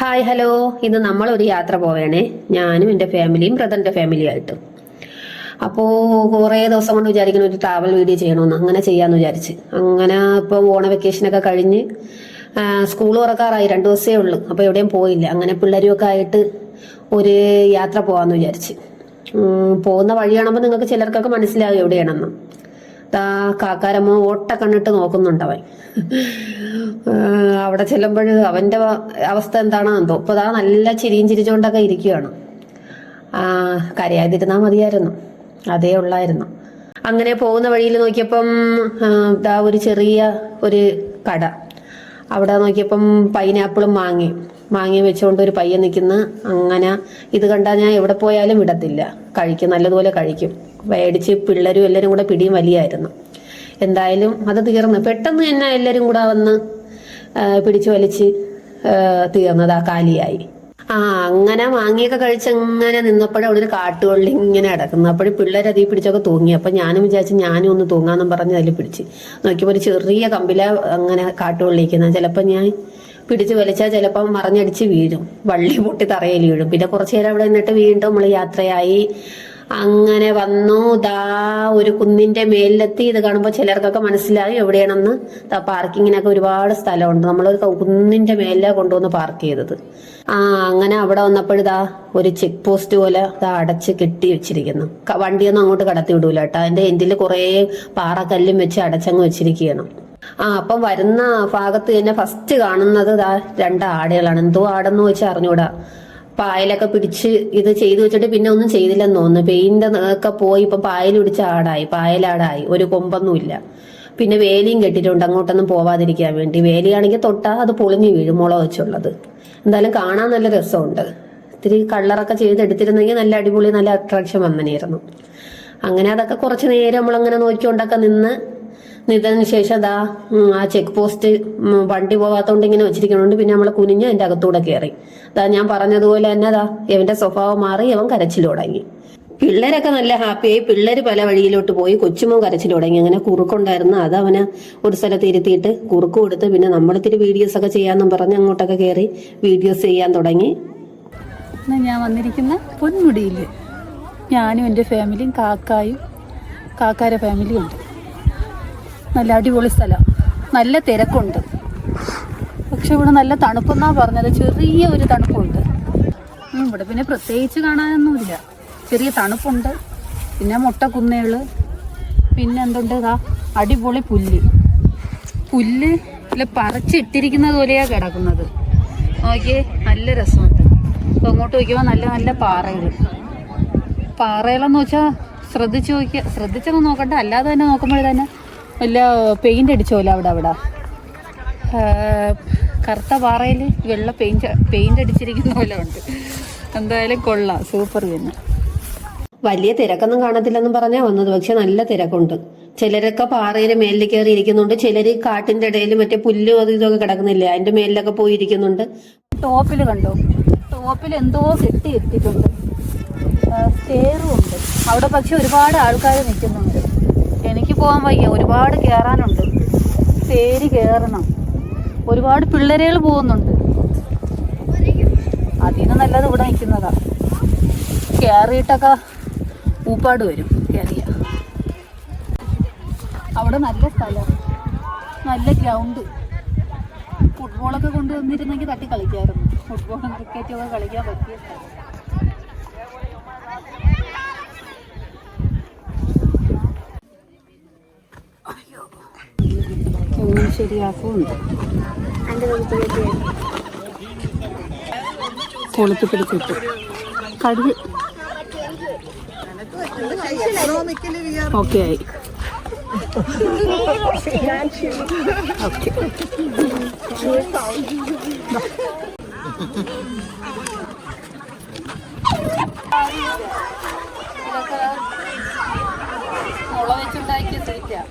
Hi hello ഇന്ന് നമ്മൾ ഒരു യാത്ര പോവേണേ. ഞാനും എന്റെ ഫാമിലിയും ബ്രദറിന്റെ ഫാമിലിയായിട്ട്. അപ്പോൾ കുറേ ദിവസം കൊണ്ട് വിചാരിക്കുന്ന ഒരു ട്രാവൽ വീഡിയോ ചെയ്യണമെന്ന് അങ്ങനെ ചെയ്യാന്ന് വിചാരിച്ച്. അങ്ങനെ ഇപ്പോൾ ഓണ വെക്കേഷനൊക്കെ കഴിഞ്ഞ് സ്കൂൾ തുറക്കാറായി. രണ്ട് ദിവസമേ ഉള്ളൂ. അപ്പോൾ എവിടെയും പോയില്ല. അങ്ങനെ പിള്ളേരുമൊക്കെ ആയിട്ട് ഒരു യാത്ര പോകാമെന്ന് വിചാരിച്ച്. പോകുന്ന വഴി നിങ്ങൾക്ക് ചിലർക്കൊക്കെ മനസ്സിലാവും എവിടെയാണെന്ന്. കാക്കാരമ്മ ഓട്ട കണ്ണിട്ട് നോക്കുന്നുണ്ടവൻ അവിടെ ചെല്ലുമ്പോൾ അവന്റെ അവസ്ഥ എന്താണോ? എന്തോ ഇപ്പൊ ദാ നല്ല ചിരിയും ചിരിച്ചുകൊണ്ടൊക്കെ ഇരിക്കുകയാണ് കരയാതിരുന്നാ മതിയായിരുന്നു. അതേ ഉള്ളായിരുന്നു. അങ്ങനെ പോകുന്ന വഴിയിൽ നോക്കിയപ്പം ഇതാ ഒരു ചെറിയ ഒരു കട. അവിടെ നോക്കിയപ്പം പൈനാപ്പിളും മാങ്ങയും മാങ്ങയും വെച്ചുകൊണ്ട് ഒരു പയ്യൻ നിൽക്കുന്ന. അങ്ങനെ ഇത് കണ്ടാൽ ഞാൻ എവിടെ പോയാലും വിടത്തില്ല. കഴിക്കും നല്ലതുപോലെ കഴിക്കും. മേടിച്ച് പിള്ളേരും എല്ലാവരും കൂടെ പിടിയും വലിയായിരുന്നു. എന്തായാലും അത് തീർന്നു. പെട്ടെന്ന് തന്നെ എല്ലാവരും കൂടെ വന്ന് പിടിച്ചു വലിച്ച് തീർന്നത് ആ കാലിയായി. ആ അങ്ങനെ മാങ്ങിയൊക്കെ കഴിച്ച് അങ്ങനെ നിന്നപ്പോഴും അവിടെ ഒരു കാട്ടുകൊള്ളി ഇങ്ങനെ കിടക്കുന്നു അപ്പോഴും പിള്ളേർ അതിൽ പിടിച്ചൊക്കെ തൂങ്ങി. അപ്പൊ ഞാനും വിചാരിച്ചു ഞാനും ഒന്ന് തൂങ്ങാന്നും പറഞ്ഞ് അതിൽ പിടിച്ച്. നോക്കിയപ്പോൾ ഒരു ചെറിയ കമ്പില അങ്ങനെ കാട്ടുകൊള്ളിക്കുന്നത് ചിലപ്പോൾ ഞാൻ പിടിച്ച് വലിച്ചാൽ ചിലപ്പം മറിഞ്ഞടിച്ച് വീഴും. വള്ളി പൊട്ടി തറയിൽ വീഴും. പിന്നെ കുറച്ചു നേരം അവിടെ നിന്നിട്ട് വീണ്ടും നമ്മൾ യാത്രയായി. അങ്ങനെ വന്നു. ദാ ഒരു കുന്നിന്റെ മേലിലെത്തി. ഇത് കാണുമ്പോൾ ചിലർക്കൊക്കെ മനസ്സിലായി എവിടെയാണെന്ന്. ദാ പാർക്കിങ്ങിനൊക്കെ ഒരുപാട് സ്ഥലമുണ്ട്. നമ്മളൊരു കുന്നിന്റെ മേലിലാണ് കൊണ്ടുവന്ന് പാർക്ക് ചെയ്തത്. ആ അങ്ങനെ അവിടെ വന്നപ്പോഴിതാ ഒരു ചെക്ക് പോസ്റ്റ് പോലെ ദാ അടച്ച് കെട്ടി വെച്ചിരിക്കുന്നു. വണ്ടിയൊന്നും അങ്ങോട്ട് കടത്തി വിടൂല കേട്ടോ. അതിന്റെ എൻഡിൽ കുറേ പാറക്കല്ലും വെച്ച് അടച്ചങ്ങ് വെച്ചിരിക്കുകയാണ്. ആ അപ്പം വരുന്ന ഭാഗത്ത് തന്നെ ഫസ്റ്റ് കാണുന്നത് ദാ രണ്ട് ആടുകളാണ്. എന്തോ ആടെന്ന് വെച്ച് അറിഞ്ഞൂടാ. പായലൊക്കെ പിടിച്ച് ഇത് ചെയ്തു വെച്ചിട്ട് പിന്നെ ഒന്നും ചെയ്തില്ലെന്ന് തോന്നുന്നു. പെയിന്റ് ഒക്കെ പോയി ഇപ്പൊ പായൽ പിടിച്ച ആടായി പായലാടായി ഒരു കൊമ്പൊന്നുമില്ല പിന്നെ വേലിയും കെട്ടിട്ടുണ്ട് അങ്ങോട്ടൊന്നും പോവാതിരിക്കാൻ വേണ്ടി. വേലിയാണെങ്കിൽ തൊട്ടാ അത് പൊളിഞ്ഞു വീഴും മുള വെച്ചുള്ളത്. എന്തായാലും കാണാൻ നല്ല രസമുണ്ട്. ഇത്തിരി കളറൊക്കെ ചെയ്തെടുത്തിരുന്നെങ്കിൽ നല്ല അടിപൊളി നല്ല അട്രാക്ഷൻ വന്നനായിരുന്നു അങ്ങനെ അതൊക്കെ കുറച്ച് നേരം നമ്മളങ്ങനെ നോക്കിക്കൊണ്ടൊക്കെ നിന്ന് നിന്നതിന് ശേഷം അതാ ആ ചെക്ക് പോസ്റ്റ് വണ്ടി പോകാത്തോണ്ട് ഇങ്ങനെ വെച്ചിരിക്കണോണ്ട് പിന്നെ നമ്മൾ കുനിഞ്ഞ് അതിന്റെ അകത്തൂടെ കയറി അതാ ഞാൻ പറഞ്ഞതുപോലെ തന്നെ അതാ ഇവന്റെ സ്വഭാവം മാറി ഇവൻ കരച്ചിൽ തുടങ്ങി. പിള്ളേരൊക്കെ നല്ല ഹാപ്പിയായി. പിള്ളേര് പല വഴിയിലോട്ട് പോയി. കൊച്ചുമോൻ കരച്ചിൽ തുടങ്ങി. അങ്ങനെ കുറുക്കുണ്ടായിരുന്നു. അത് അവന് ഒരു സ്ഥലത്ത് ഇരുത്തിയിട്ട് കുറുക്ക് കൊടുത്ത് പിന്നെ നമ്മളിത്തിരി വീഡിയോസ് ഒക്കെ ചെയ്യാന്നും പറഞ്ഞ് അങ്ങോട്ടൊക്കെ കയറി വീഡിയോസ് ചെയ്യാൻ തുടങ്ങി. ഞാൻ വന്നിരിക്കുന്ന പൊന്മുടിയിൽ ഞാനും എന്റെ ഫാമിലിയും കാക്കായും കാക്കാര ഫാമിലിയും ഉണ്ട്. നല്ല അടിപൊളി സ്ഥലം. നല്ല തിരക്കുണ്ട്. പക്ഷെ ഇവിടെ നല്ല തണുപ്പെന്നാ പറഞ്ഞത്. ചെറിയ ഒരു തണുപ്പുണ്ട്. ഇവിടെ പിന്നെ പ്രത്യേകിച്ച് കാണാനൊന്നുമില്ല. ചെറിയ തണുപ്പുണ്ട്. പിന്നെ മുട്ടക്കുന്നേൾ പിന്നെ എന്തുണ്ട് ഇതാ അടിപൊളി പുല്ല്. പുല്ല് ഇല്ല പറിച്ചിട്ടിരിക്കുന്നത് പോലെയാ കിടക്കുന്നത്. നോക്കിയേ നല്ല രസമുണ്ട്. അപ്പൊ അങ്ങോട്ട് നോക്കിയപ്പോൾ നല്ല നല്ല പാറകൾ പാറകളെന്ന് വെച്ചാൽ ശ്രദ്ധിച്ച് നോക്കിയ ശ്രദ്ധിച്ചൊന്നും നോക്കണ്ട. അല്ലാതെ തന്നെ നോക്കുമ്പോൾ തന്നെ വല്ല പെയിന്റ് അടിച്ചോല അവിടെ അവിടെ? കറുത്ത പാറയിൽ വെള്ള പെയിന്റ് പെയിന്റ് അടിച്ചിരിക്കുന്ന പോലെ ഉണ്ട്. എന്തായാലും കൊള്ളാം സൂപ്പർ തന്നെ. വലിയ തിരക്കൊന്നും കാണത്തില്ലെന്നും പറഞ്ഞാൽ വന്നത് പക്ഷെ നല്ല തിരക്കുണ്ട്. ചിലരൊക്കെ പാറയിൽ മേലിൽ കയറി ഇരിക്കുന്നുണ്ട് ചിലര് കാട്ടിന്റെ ഇടയിൽ മറ്റേ പുല്ലും അതും ഇതൊക്കെ കിടക്കുന്നില്ല അതിന്റെ മേലിലൊക്കെ പോയി ഇരിക്കുന്നുണ്ട്. ടോപ്പിൽ കണ്ടോ? ടോപ്പിൽ എന്തോ കെട്ടി എത്തിയിട്ടുണ്ട് സ്റ്റേറും ഉണ്ട്. അവിടെ പക്ഷെ ഒരുപാട് ആൾക്കാർ നിൽക്കുന്നുണ്ട്. എനിക്ക് പോകാൻ വയ്യ. ഒരുപാട് കയറാനുണ്ട് തേരി കയറണം ഒരുപാട് പിള്ളേരുകൾ പോകുന്നുണ്ട്. അതിന് നല്ലത് ഇവിടെ നിൽക്കുന്നതാ. കയറിയിട്ടൊക്കെ ഊപ്പാട് വരും. കയറിയ അവിടെ നല്ല സ്ഥലം. നല്ല ഗ്രൗണ്ട്. ഫുട്ബോളൊക്കെ കൊണ്ടുവന്നിരുന്നെങ്കിൽ തട്ടി കളിക്കായിരുന്നു. ഫുട്ബോളും ക്രിക്കറ്റും ഒക്കെ കളിക്കാൻ പറ്റിയ സ്ഥലം. ശരിയാക്കുന്നുണ്ട്. കടുക്. ഓക്കെ ആയി. ഓക്കെ ഇതൊക്കെ മുള വെച്ചുണ്ടാക്കിയ സീറ്റാ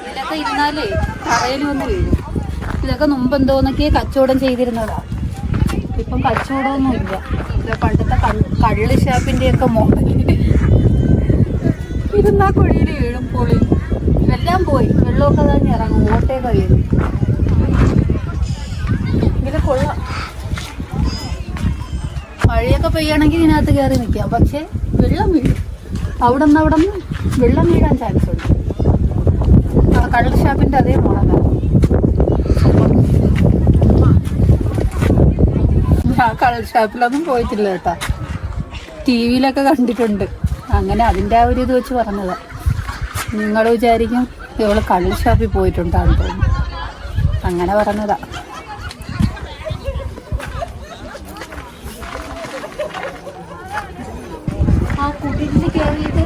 ഇതിലൊക്കെ ഇരുന്നാലേ. തറയിൽ വന്ന് വീഴും ഇതൊക്കെ മുമ്പ് എന്തോന്നൊക്കെ കച്ചവടം ചെയ്തിരുന്നതാ. ഇപ്പം കച്ചവടമൊന്നും ഇല്ല പണ്ടത്തെ കള്ളി ഷാപ്പിന്റെ ഒക്കെ മോഡൽ ഇരുന്നാ കുഴിയിൽ വീഴും പൊളി എല്ലാം പോയി. വെള്ളമൊക്കെ തന്നെ ഇറങ്ങും. ഓട്ടയൊക്കെ വീഴും. ഇതിൽ കൊള്ളാം. മഴയൊക്കെ പെയ്യണമെങ്കിൽ ഇതിനകത്ത് കയറി നിൽക്കാം. പക്ഷേ വെള്ളം വീഴും. അവിടെ നിന്ന് അവിടെ നിന്ന് വെള്ളം വീഴാൻ ചാൻസ് ഉണ്ട് കള്ള് ഷാപ്പിന്റെ അതേ മോളാണ് ഞാൻ കള്ള് ഷാപ്പിലൊന്നും പോയിട്ടില്ല കേട്ടാ. ടി വിയിലൊക്കെ കണ്ടിട്ടുണ്ട്. അങ്ങനെ അതിന്റെ ആ ഒരു ഇത് വെച്ച് പറഞ്ഞത്. നിങ്ങൾ വിചാരിക്കും ഇവൾ കള്ള് ഷാപ്പിൽ പോയിട്ടുണ്ടാന്ന് തോന്നുന്നു. അങ്ങനെ പറഞ്ഞതാ. ആ കുടിലിൽ കയറിയിട്ട്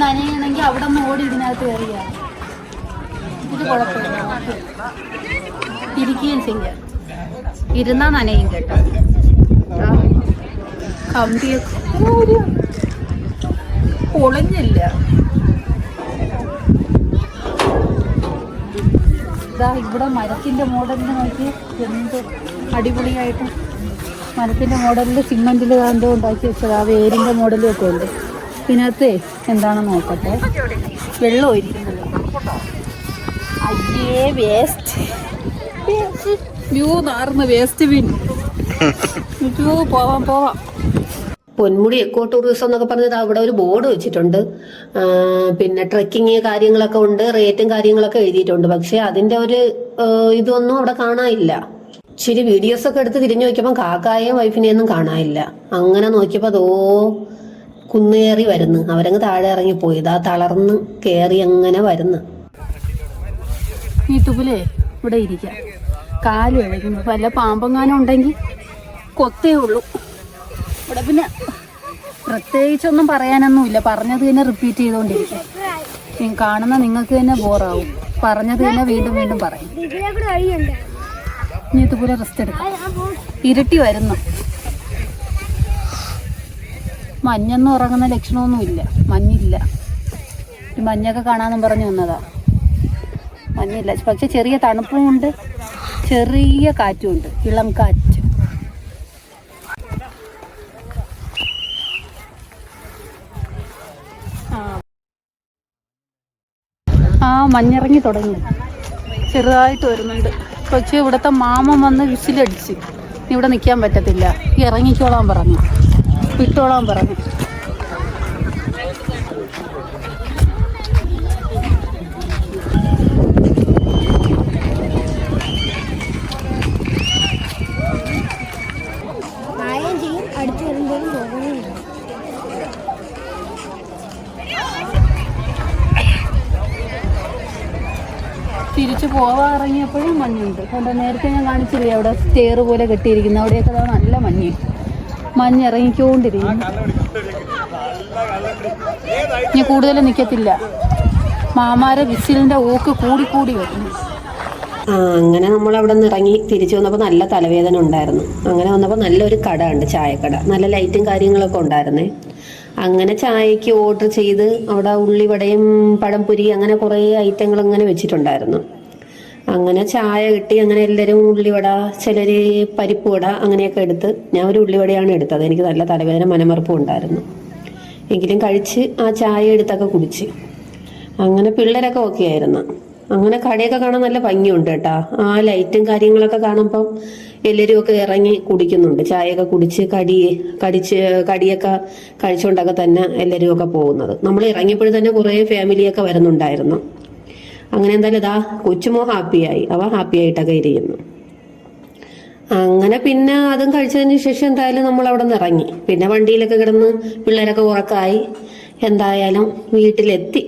നനയണമെങ്കിൽ അവിടെ നിന്ന് ഓടി ഇതിനകത്ത് കയറിയ ഇത് കുഴപ്പമില്ല. ഇരിക്കുകയും ചെയ്യാം. ഇരുന്നാ നനയും കേട്ടോ. കമ്പിയൊക്കെ ഒരു പൊളിഞ്ഞില്ല. ഇതാ ഇവിടെ മരത്തിന്റെ മോഡലിന് നോക്കി എന്ത് അടിപൊളിയായിട്ട് മരത്തിന്റെ മോഡലിൽ സിമെന്റിൽ എന്തോ ഉണ്ടാക്കി വെച്ചത് ആ വേരിന്റെ മോഡലും ഒക്കെ ഉണ്ട്. ഇതിനകത്ത് എന്താണെന്ന് നോക്കട്ടെ? വെള്ളം ഇരിക്കുന്നില്ല അയ്യേ വേസ്റ്റ് വ്യൂ നാർന്ന് വേസ്റ്റ് ബിൻ വ്യൂ പോവാം പോവാം. പൊന്മുടി എക്കോ ടൂറിസം എന്നൊക്കെ പറഞ്ഞത് അവിടെ ഒരു ബോർഡ് വെച്ചിട്ടുണ്ട്. പിന്നെ ട്രെക്കിങ് കാര്യങ്ങളൊക്കെ ഉണ്ട് റേറ്റും കാര്യങ്ങളൊക്കെ എഴുതിയിട്ടുണ്ട്. പക്ഷെ അതിന്റെ ഒരു ഇതൊന്നും അവിടെ കാണാനില്ല. ഇച്ചിരി വീഡിയോസ് ഒക്കെ എടുത്ത് തിരിഞ്ഞു നോക്കിയപ്പോൾ കാക്കായെയും വൈഫിനെയൊന്നും കാണാനില്ല. അങ്ങനെ നോക്കിയപ്പോൾ അതോ കുന്നേറി വരുന്നു. അവരങ്ങ് താഴെ ഇറങ്ങി പോയി ഇതാ തളർന്ന് കയറി അങ്ങനെ വരുന്നു. ഈ ഇവിടെ ഇരിക്കാം. കാൽ ഇഴകുന്നു വല്ല പാമ്പങ്ങാനും ഉണ്ടെങ്കിൽ കൊത്തേ ഉള്ളൂ. ഇവിടെ പിന്നെ പ്രത്യേകിച്ചൊന്നും പറയാനൊന്നുമില്ല പറഞ്ഞത് തന്നെ റിപ്പീറ്റ് ചെയ്തുകൊണ്ടിരിക്കും കാണുന്ന നിങ്ങൾക്ക് തന്നെ ബോറാവും പറഞ്ഞത് തന്നെ വീണ്ടും വീണ്ടും പറയും. ഇനി ഇതുപോലെ റെസ്റ്റ് എടുക്കാം. ഇരുട്ടി വരുന്നു. മഞ്ഞൊന്നും ഉറങ്ങുന്ന ലക്ഷണമൊന്നുമില്ല. മഞ്ഞില്ല. മഞ്ഞൊക്കെ കാണാമെന്നും പറഞ്ഞു വന്നതാ. മഞ്ഞില്ല പക്ഷെ ചെറിയ തണുപ്പും ഉണ്ട് ചെറിയ കാറ്റും ഉണ്ട് ഇളം കാറ്റ്. ആ മഞ്ഞിറങ്ങി തുടങ്ങി. ചെറുതായിട്ട് വരുന്നുണ്ട്. കൊച്ചു ഇവിടുത്തെ മാമൻ വന്ന് വിസിലടിച്ച്. ഇവിടെ നിൽക്കാൻ പറ്റത്തില്ല. ഇറങ്ങിക്കോളാൻ പറഞ്ഞു. വിട്ടോളാൻ പറഞ്ഞു. ഇറങ്ങിയപ്പോഴും മഞ്ഞുണ്ട്. കണ്ടോ നേരത്തെ ഞാൻ കാണിച്ചില്ലേ അവിടെ സ്റ്റെയർ പോലെ കെട്ടിയിരിക്കുന്നു അവിടെയൊക്കെ നല്ല മഞ്ഞ്. മഞ്ഞ് ഇറങ്ങിക്കൊണ്ടിരിക്കുന്നു ഇനി കൂടുതൽ നിൽക്കത്തില്ല മാമാരെ വിസിലിന്റെ ഊക്ക് കൂടി കൂടി വരുന്നു. അങ്ങനെ നമ്മൾ അവിടെ നിന്ന് ഇറങ്ങി തിരിച്ചു വന്നപ്പോൾ നല്ല തലവേദന ഉണ്ടായിരുന്നു. അങ്ങനെ വന്നപ്പോൾ നല്ലൊരു കട ഉണ്ട് ചായക്കട. നല്ല ലൈറ്റും കാര്യങ്ങളൊക്കെ ഉണ്ടായിരുന്നേ. അങ്ങനെ ചായക്ക് ഓർഡർ ചെയ്ത് അവിടെ ഉള്ളിവടയും പഴംപൊരി അങ്ങനെ കുറേ ഐറ്റങ്ങൾ അങ്ങനെ വെച്ചിട്ടുണ്ടായിരുന്നു. അങ്ങനെ ചായ കിട്ടി അങ്ങനെ എല്ലാവരും ഉള്ളിവട ചിലർ പരിപ്പ് വട അങ്ങനെയൊക്കെ എടുത്ത് ഞാൻ ഒരു ഉള്ളിവടയാണ് എടുത്തത്. എനിക്ക് നല്ല തലവേദന മനമറപ്പും ഉണ്ടായിരുന്നു. എങ്കിലും കഴിച്ച് ആ ചായ എടുത്തൊക്കെ കുടിച്ച്. അങ്ങനെ പിള്ളേരൊക്കെ ഓക്കെ ആയിരുന്നു. അങ്ങനെ കടയൊക്കെ കാണാൻ നല്ല ഭംഗിയുണ്ട് കേട്ടാ. ആ ലൈറ്റും കാര്യങ്ങളൊക്കെ കാണുമ്പം എല്ലാവരും ഒക്കെ ഇറങ്ങി കുടിക്കുന്നുണ്ട്. ചായയൊക്കെ കുടിച്ച് കടി കടിച്ച് കടിയൊക്കെ കഴിച്ചുകൊണ്ടൊക്കെ തന്നെ എല്ലാവരും ഒക്കെ പോകുന്നത്. നമ്മൾ ഇറങ്ങിയപ്പോഴും തന്നെ കുറേ ഫാമിലിയൊക്കെ വരുന്നുണ്ടായിരുന്നു. അങ്ങനെ എന്തായാലും ഇതാ കൊച്ചുമോ ഹാപ്പിയായി. അവ ഹാപ്പി ആയിട്ടൊക്കെ ഇരിക്കുന്നു അങ്ങനെ പിന്നെ അതും കഴിച്ചതിന് ശേഷം എന്തായാലും നമ്മൾ അവിടെ നിന്ന് ഇറങ്ങി. പിന്നെ വണ്ടിയിലൊക്കെ കിടന്ന് പിള്ളേരൊക്കെ ഉറക്കായി. എന്തായാലും വീട്ടിലെത്തി.